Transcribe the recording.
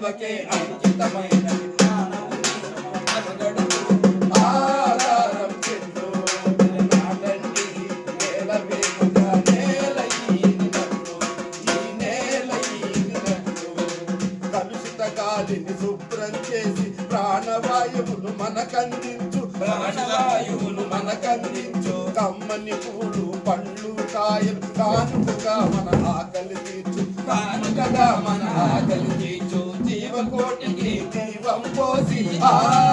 సేవకే అంకితమైన శుభ్రం చేసి ప్రాణవాయువులు మనకందించు. ప్రాణవాయువులు మనకందించు. కమ్మని పూలు పళ్ళు కాయలు కానుకగా మన ఆకలి తీర్చు. కానుకగా మన ఆకలి 啊